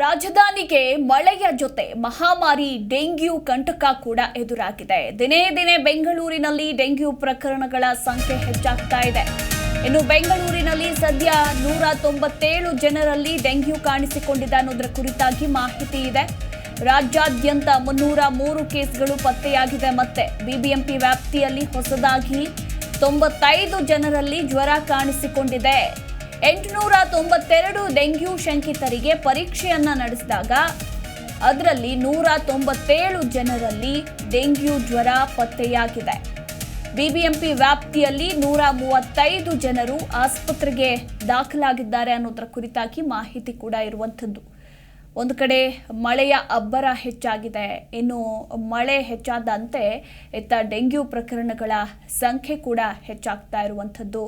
ರಾಜಧಾನಿಗೆ ಮಳೆಯ ಜೊತೆ ಮಹಾಮಾರಿ ಡೆಂಗ್ಯೂ ಕಂಟಕ ಕೂಡ ಎದುರಾಗಿದೆ. ದಿನೇ ದಿನೇ ಬೆಂಗಳೂರಿನಲ್ಲಿ ಡೆಂಗ್ಯೂ ಪ್ರಕರಣಗಳ ಸಂಖ್ಯೆ ಹೆಚ್ಚಾಗ್ತಾ ಇದೆ. ಇನ್ನು ಬೆಂಗಳೂರಿನಲ್ಲಿ ಸದ್ಯ ನೂರ ತೊಂಬತ್ತೇಳು ಜನರಲ್ಲಿ ಡೆಂಗ್ಯೂ ಕಾಣಿಸಿಕೊಂಡಿದೆ ಅನ್ನೋದರ ಕುರಿತಾಗಿ ಮಾಹಿತಿ ಇದೆ. ರಾಜ್ಯಾದ್ಯಂತ ಮುನ್ನೂರ ಮೂರು ಕೇಸ್ಗಳು ಪತ್ತೆಯಾಗಿದೆ ಮತ್ತೆ. ಬಿಬಿಎಂಪಿ ವ್ಯಾಪ್ತಿಯಲ್ಲಿ ಹೊಸದಾಗಿ ತೊಂಬತ್ತೈದು ಜನರಲ್ಲಿ ಜ್ವರ ಕಾಣಿಸಿಕೊಂಡಿದೆ. ಎಂಟುನೂರ ತೊಂಬತ್ತೆರಡು ಡೆಂಗ್ಯೂ ಶಂಕಿತರಿಗೆ ಪರೀಕ್ಷೆಯನ್ನ ನಡೆಸಿದಾಗ ಅದರಲ್ಲಿ ನೂರ ತೊಂಬತ್ತೇಳು ಜನರಲ್ಲಿ ಡೆಂಗ್ಯೂ ಜ್ವರ ಪತ್ತೆಯಾಗಿದೆ. ಬಿಬಿಎಂಪಿ ವ್ಯಾಪ್ತಿಯಲ್ಲಿ ನೂರ ಮೂವತ್ತೈದು ಜನರು ಆಸ್ಪತ್ರೆಗೆ ದಾಖಲಾಗಿದ್ದಾರೆ ಅನ್ನೋದರ ಕುರಿತಾಗಿ ಮಾಹಿತಿ ಕೂಡ ಇರುವಂಥದ್ದು. ಒಂದು ಕಡೆ ಮಳೆಯ ಅಬ್ಬರ ಹೆಚ್ಚಾಗಿದೆ. ಇನ್ನು ಮಳೆ ಹೆಚ್ಚಾದಂತೆ ಇತ್ತ ಡೆಂಗ್ಯೂ ಪ್ರಕರಣಗಳ ಸಂಖ್ಯೆ ಕೂಡ ಹೆಚ್ಚಾಗ್ತಾ ಇರುವಂಥದ್ದು.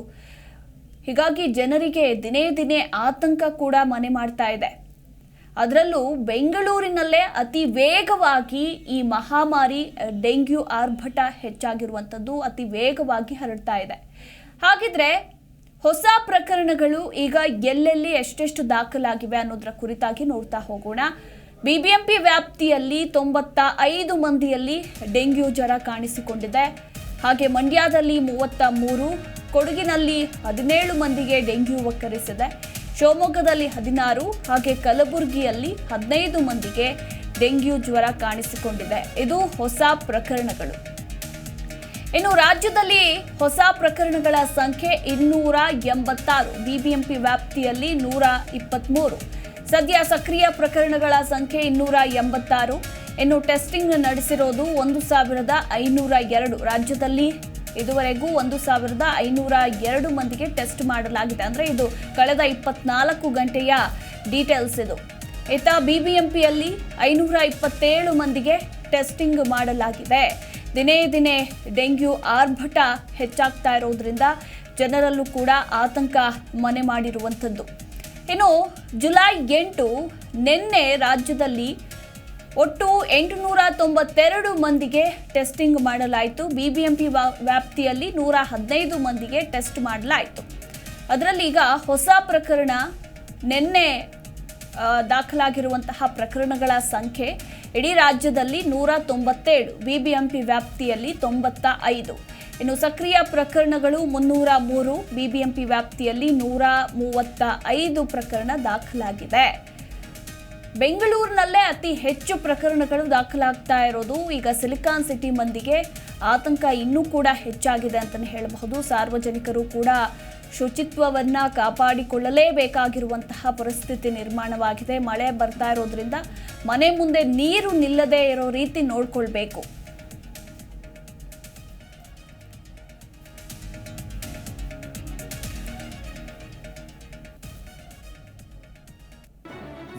ಹೀಗಾಗಿ ಜನರಿಗೆ ದಿನೇ ದಿನೇ ಆತಂಕ ಕೂಡ ಮನೆ ಮಾಡ್ತಾ ಇದೆ. ಅದರಲ್ಲೂ ಬೆಂಗಳೂರಿನಲ್ಲೇ ಅತಿ ವೇಗವಾಗಿ ಈ ಮಹಾಮಾರಿ ಡೆಂಗ್ಯೂ ಆರ್ಭಟ ಹೆಚ್ಚಾಗಿರುವಂಥದ್ದು ಅತಿ ವೇಗವಾಗಿ ಹರಡ್ತಾ ಇದೆ. ಹಾಗಿದ್ರೆ ಹೊಸ ಪ್ರಕರಣಗಳು ಈಗ ಎಲ್ಲೆಲ್ಲಿ ಎಷ್ಟೆಷ್ಟು ದಾಖಲಾಗಿವೆ ಅನ್ನೋದರ ಕುರಿತಾಗಿ ನೋಡ್ತಾ ಹೋಗೋಣ. ಬಿಬಿಎಂಪಿ ವ್ಯಾಪ್ತಿಯಲ್ಲಿ ತೊಂಬತ್ತ ಐದು ಮಂದಿಯಲ್ಲಿ ಡೆಂಗ್ಯೂ ಜ್ವರ ಕಾಣಿಸಿಕೊಂಡಿದೆ. ಹಾಗೆ ಮಂಡ್ಯದಲ್ಲಿ ಮೂವತ್ತ ಮೂರು ಕೊಡಗಿನಲ್ಲಿ ಹದಿನೇಳು ಮಂದಿಗೆ ಡೆಂಗ್ಯೂ ಒಕ್ಕರಿಸಿದೆ ಶಿವಮೊಗ್ಗದಲ್ಲಿ ಹದಿನಾರು, ಹಾಗೆ ಕಲಬುರಗಿಯಲ್ಲಿ ಹದಿನೈದು ಮಂದಿಗೆ ಡೆಂಗ್ಯೂ ಜ್ವರ ಕಾಣಿಸಿಕೊಂಡಿದೆ. ಇದು ಹೊಸ ಪ್ರಕರಣಗಳು. ಇನ್ನು ರಾಜ್ಯದಲ್ಲಿ ಹೊಸ ಪ್ರಕರಣಗಳ ಸಂಖ್ಯೆ ಇನ್ನೂರ ಎಂಬತ್ತಾರು. ಬಿಬಿಎಂಪಿ ವ್ಯಾಪ್ತಿಯಲ್ಲಿ ನೂರ ಇಪ್ಪತ್ಮೂರು. ಸದ್ಯ ಸಕ್ರಿಯ ಪ್ರಕರಣಗಳ ಸಂಖ್ಯೆ ಇನ್ನೂರ ಎಂಬತ್ತಾರು. ಇನ್ನು ಟೆಸ್ಟಿಂಗ್ ನಡೆಸಿರೋದು ಒಂದು ಸಾವಿರದ ಐನೂರ ಎರಡು. ರಾಜ್ಯದಲ್ಲಿ ಇದುವರೆಗೂ ಒಂದು ಸಾವಿರದ ಐನೂರ ಎರಡು ಮಂದಿಗೆ ಟೆಸ್ಟ್ ಮಾಡಲಾಗಿದೆ. ಅಂದರೆ ಇದು ಕಳೆದ ಇಪ್ಪತ್ನಾಲ್ಕು ಗಂಟೆಯ ಡೀಟೇಲ್ಸ್ ಇದು. ಇತ್ತ ಬಿಬಿಎಂಪಿಯಲ್ಲಿ ಐನೂರ ಇಪ್ಪತ್ತೇಳು ಮಂದಿಗೆ ಟೆಸ್ಟಿಂಗ್ ಮಾಡಲಾಗಿದೆ. ದಿನೇ ದಿನೇ ಡೆಂಗ್ಯೂ ಆರ್ಭಟ ಹೆಚ್ಚಾಗ್ತಾ ಇರೋದ್ರಿಂದ ಜನರಲ್ಲೂ ಕೂಡ ಆತಂಕ ಮನೆ ಮಾಡಿರುವಂಥದ್ದು. ಇನ್ನು ಜುಲೈ ಎಂಟು ನಿನ್ನೆ ರಾಜ್ಯದಲ್ಲಿ ಒಟ್ಟು ಎಂಟುನೂರ ತೊಂಬತ್ತೆರಡು ಮಂದಿಗೆ ಟೆಸ್ಟಿಂಗ್ ಮಾಡಲಾಯಿತು. ಬಿಬಿಎಂಪಿ ವ್ಯಾಪ್ತಿಯಲ್ಲಿ ನೂರ ಹದಿನೈದು ಮಂದಿಗೆ ಟೆಸ್ಟ್ ಮಾಡಲಾಯಿತು. ಅದರಲ್ಲಿ ಈಗ ಹೊಸ ಪ್ರಕರಣ ನಿನ್ನೆ ದಾಖಲಾಗಿರುವಂತಹ ಪ್ರಕರಣಗಳ ಸಂಖ್ಯೆ ಇಡೀ ರಾಜ್ಯದಲ್ಲಿ ನೂರ ತೊಂಬತ್ತೇಳು ಬಿಬಿಎಂಪಿ ವ್ಯಾಪ್ತಿಯಲ್ಲಿ ತೊಂಬತ್ತ ಐದು ಇನ್ನು ಸಕ್ರಿಯ ಪ್ರಕರಣಗಳು ಮುನ್ನೂರ ಮೂರು ಬಿಬಿಎಂಪಿ ವ್ಯಾಪ್ತಿಯಲ್ಲಿ ನೂರ ಮೂವತ್ತ ಐದು ಪ್ರಕರಣ ದಾಖಲಾಗಿದೆ. ಬೆಂಗಳೂರಿನಲ್ಲೇ ಅತಿ ಹೆಚ್ಚು ಪ್ರಕರಣಗಳು ದಾಖಲಾಗ್ತಾ ಇರೋದು. ಈಗ ಸಿಲಿಕಾನ್ ಸಿಟಿ ಮಂದಿಗೆ ಆತಂಕ ಇನ್ನೂ ಕೂಡ ಹೆಚ್ಚಾಗಿದೆ ಅಂತಲೇ ಹೇಳಬಹುದು. ಸಾರ್ವಜನಿಕರು ಕೂಡ ಶುಚಿತ್ವವನ್ನು ಕಾಪಾಡಿಕೊಳ್ಳಲೇಬೇಕಾಗಿರುವಂತಹ ಪರಿಸ್ಥಿತಿ ನಿರ್ಮಾಣವಾಗಿದೆ. ಮಳೆ ಬರ್ತಾ ಇರೋದ್ರಿಂದ ಮನೆ ಮುಂದೆ ನೀರು ನಿಲ್ಲದೆ ಇರೋ ರೀತಿ ನೋಡ್ಕೊಳ್ಬೇಕು.